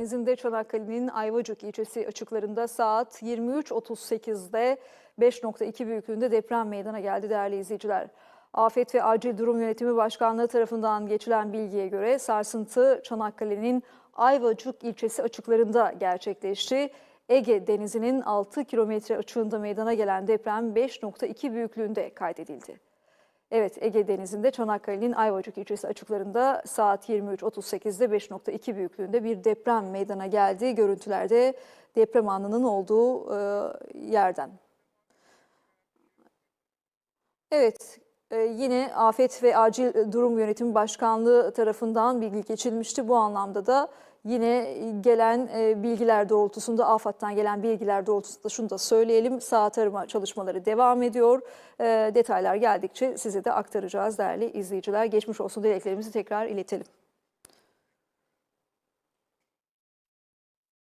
Denizinde Çanakkale'nin Ayvacık ilçesi açıklarında saat 23.38'de 5.2 büyüklüğünde deprem meydana geldi değerli izleyiciler. Afet ve Acil Durum Yönetimi Başkanlığı tarafından geçilen bilgiye göre sarsıntı Çanakkale'nin Ayvacık ilçesi açıklarında gerçekleşti. Ege Denizi'nin 6 kilometre açığında meydana gelen deprem 5.2 büyüklüğünde kaydedildi. Evet Ege Denizi'nde Çanakkale'nin Ayvacık ilçesi açıklarında saat 23.38'de 5.2 büyüklüğünde bir deprem meydana geldi. Görüntülerde deprem anının olduğu e, yerden. Evet e, yine Afet ve Acil Durum Yönetimi Başkanlığı tarafından bilgi geçilmişti. Bu anlamda da yine gelen e, bilgiler doğrultusunda AFAD'dan gelen bilgiler doğrultusunda şunu da söyleyelim. Saat arama çalışmaları devam ediyor. E, Detaylar geldikçe size de aktaracağız değerli izleyiciler. Geçmiş olsun dileklerimizi tekrar iletelim.